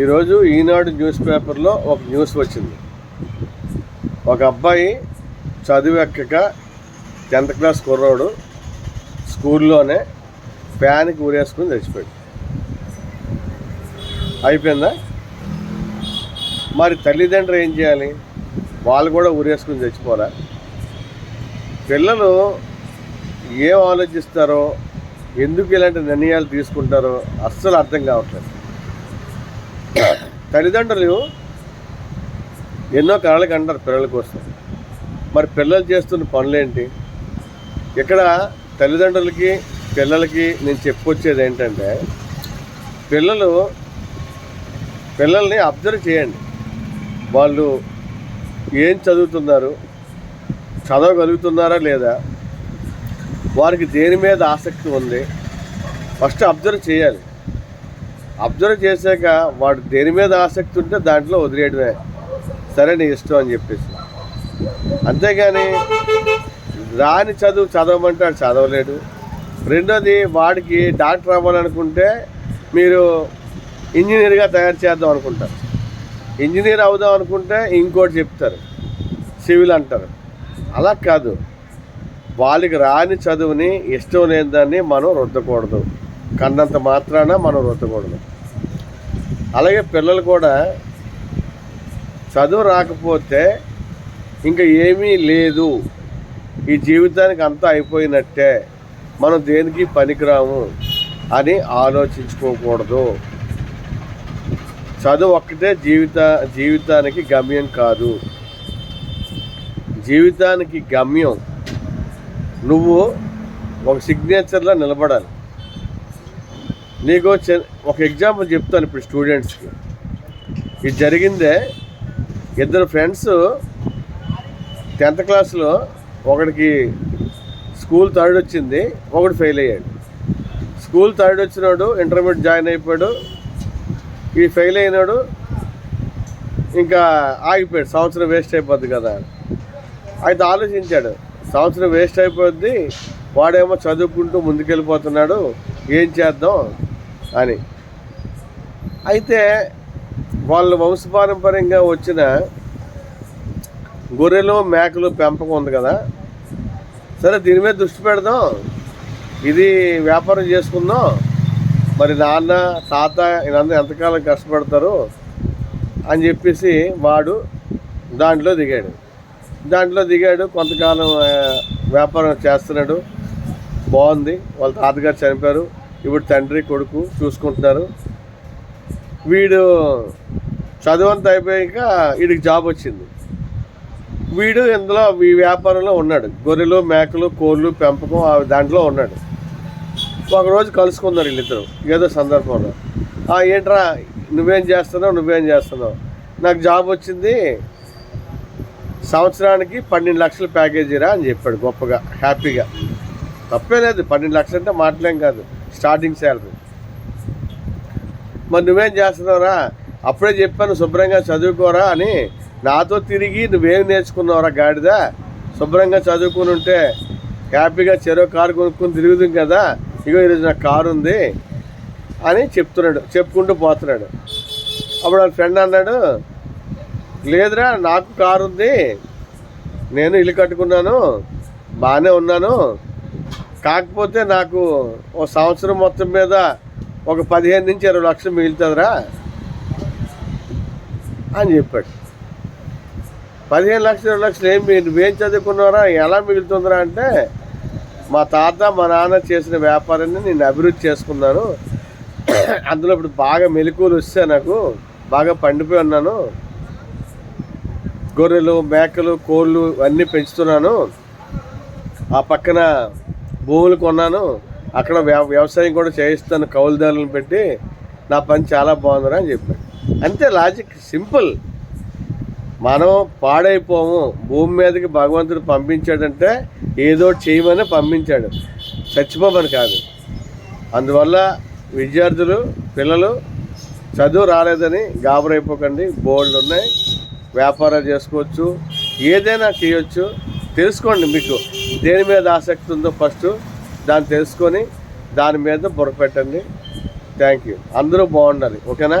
ఈరోజు ఈనాడు న్యూస్ పేపర్లో ఒక న్యూస్ వచ్చింది. ఒక అబ్బాయి చదివెక్కక ఎక్కక టెన్త్ క్లాస్ కుర్రోడు స్కూల్లోనే ఫ్యాన్కి ఊరేసుకుని చచ్చిపోయాడు. అయిపోయిందా? మరి తల్లిదండ్రులు ఏం చేయాలి? వాళ్ళు కూడా ఊరేసుకుని చచ్చిపోరా? పిల్లలు ఏం ఆలోచిస్తారో ఎందుకు ఇలాంటి నిర్ణయాలు తీసుకుంటారో అస్సలు అర్థం కావట్లేదు. తల్లిదండ్రులు ఎన్నో కళలకు అంటారు పిల్లల కోసం. మరి పిల్లలు చేస్తున్న పనులేంటి? ఇక్కడ తల్లిదండ్రులకి పిల్లలకి నేను చెప్పుకొచ్చేది ఏంటంటే పిల్లలు పిల్లల్ని అబ్జర్వ్ చేయండి. వాళ్ళు ఏం చదువుతున్నారు? చదవగలుగుతున్నారా లేదా? వారికి దేని మీద ఆసక్తి ఉంది? ఫస్ట్ అబ్జర్వ్ చేయాలి. అబ్జర్వ్ చేశాక వాడు దేని మీద ఆసక్తి ఉంటే దాంట్లో వదిలేయడమే. సరే నీ ఇష్టం అని చెప్పేసి. అంతేగాని రాని చదువు చదవమంటే వాడు చదవలేడు. రెండోది వాడికి డాక్టర్ అవ్వాలనుకుంటే మీరు ఇంజనీర్గా తయారు చేద్దాం అనుకుంటారు. ఇంజనీర్ అవుదాం అనుకుంటే ఇంకోటి చెప్తారు. సివిల్ అంటారు. అలా కాదు. వాళ్ళకి రాని చదువుని ఇష్టం లేని దాన్ని మనం రుద్దకూడదు. కన్నంత మాత్రాన మనం రుద్దకూడదు. అలాగే పిల్లలు కూడా చదువు రాకపోతే ఇంకా ఏమీ లేదు. ఈ జీవితానికి అంతా అయిపోయినట్టే. మనం దేనికి పనికిరాము అని ఆలోచించుకోకూడదు. చదువు ఒక్కటే జీవిత జీవితానికి గమ్యం కాదు. జీవితానికి గమ్యం. నువ్వు ఒక సిగ్నేచర్లో నిలబడాలి. నీకు చె- ఒక ఎగ్జాంపుల్ చెప్తాను ఇప్పుడు స్టూడెంట్స్కి. ఇది జరిగిందే ఇద్దరు ఫ్రెండ్స్ టెన్త్ క్లాస్లో ఒకడికి స్కూల్ థర్డ్ వచ్చింది ఒకడు ఫెయిల్ అయ్యాడు. స్కూల్ థర్డ్ వచ్చినాడు ఇంటర్మీడియట్ జాయిన్ అయిపోయాడు ఈ ఫెయిల్ అయినాడు ఇంకా ఆగిపోయాడు. సంవత్సరం వేస్ట్ అయిపోద్ది కదా అయితే ఆలోచించాడు సంవత్సరం వేస్ట్ అయిపోద్ది వాడేమో చదువుకుంటూ ముందుకెళ్ళిపోతున్నాడు ఏం చేద్దాం? అని. అయితే వాళ్ళు వంశపారంపర్యంగా వచ్చిన గొర్రెలు మేకలు పెంపకం ఉంది కదా. సరే దీని మీద దృష్టి పెడదాం. ఇది వ్యాపారం చేసుకుందాం. మరి నాన్న తాత ఇదంతా ఎంతకాలం కష్టపడతారు అని చెప్పేసి వాడు దాంట్లో దిగాడు. దాంట్లో దిగాడు కొంతకాలం వ్యాపారం చేస్తున్నాడు. బాగుంది. వాళ్ళ తాతగారు చనిపోయారు. ఇప్పుడు తండ్రి కొడుకు చూసుకుంటున్నారు. వీడు చదువంతా అయిపోయాక వీడికి జాబ్ వచ్చింది. వీడు ఇందులో ఈ వ్యాపారంలో ఉన్నాడు. గొర్రెలు మేకలు కోళ్ళు పెంపకం దాంట్లో ఉన్నాడు. ఒకరోజు కలుసుకున్నారు వీళ్ళిద్దరు ఏదో సందర్భంలో. ఏంట్రా నువ్వేం చేస్తున్నావు నువ్వేం చేస్తున్నావు? నాకు జాబ్ వచ్చింది. సంవత్సరానికి పన్నెండు లక్షల ప్యాకేజీరా అని చెప్పాడు గొప్పగా హ్యాపీగా. తప్పే లేదు పన్నెండు లక్షలు అంటే మాటలేం కాదు. Starting salary. మరి నువ్వేం చేస్తున్నావురా? అప్పుడే చెప్పాను శుభ్రంగా చదువుకోరా అని. నాతో తిరిగి నువ్వేం నేర్చుకున్నావురా గాడిద? శుభ్రంగా చదువుకుని ఉంటే హ్యాపీగా చెరో కారు కొనుక్కొని తిరుగుతుంది కదా. ఇగో ఈరోజు నాకు కారు ఉంది అని చెప్తున్నాడు చెప్పుకుంటూ పోతున్నాడు. అప్పుడు వాళ్ళ ఫ్రెండ్ అన్నాడు లేదురా నాకు కారు ఉంది. నేను ఇల్లు కట్టుకున్నాను బాగానే ఉన్నాను. కాకపోతే నాకు ఓ సంవత్సరం మొత్తం మీద ఒక పదిహేను నుంచి ఇరవై లక్షలు మిగులుతుందిరా అని చెప్పాడు. పదిహేను లక్షలు ఇరవై లక్షలు ఏం మీరు నువ్వేం చదువుకున్నారా ఎలా మిగులుతుందిరా అంటే మా తాత మా నాన్న చేసిన వ్యాపారాన్ని నేను అభివృద్ధి చేసుకున్నాను. అందులో ఇప్పుడు బాగా మెలకువలు వస్తే నాకు. బాగా పండిపోయి ఉన్నాను. గొర్రెలు మేకలు కోళ్ళు అన్నీ పెంచుతున్నాను. ఆ పక్కన భూములు కొన్నాను. అక్కడ వ్యవ వ్యవసాయం కూడా చేయిస్తాను. కౌలుదారులను పెట్టి నా పని చాలా బాగుందిరా అని చెప్పాడు. అంతే లాజిక్ సింపుల్ మనం పాడైపోము. భూమి మీదకి భగవంతుడు పంపించాడంటే ఏదో చేయమని పంపించాడు. చచ్చిపోమని కాదు. అందువల్ల విద్యార్థులు పిల్లలు చదువు రాలేదని గాబరైపోకండి. బోర్డులు ఉన్నాయి. వ్యాపారాలు చేసుకోవచ్చు. ఏదైనా చేయొచ్చు. తెలుసుకోండి మీకు దేని మీద ఆసక్తి ఉందో ఫస్ట్ దాన్ని తెలుసుకొని దాని మీద బుర్ర పెట్టండి. థ్యాంక్ యూ అందరూ బాగుండాలి. ఓకేనా?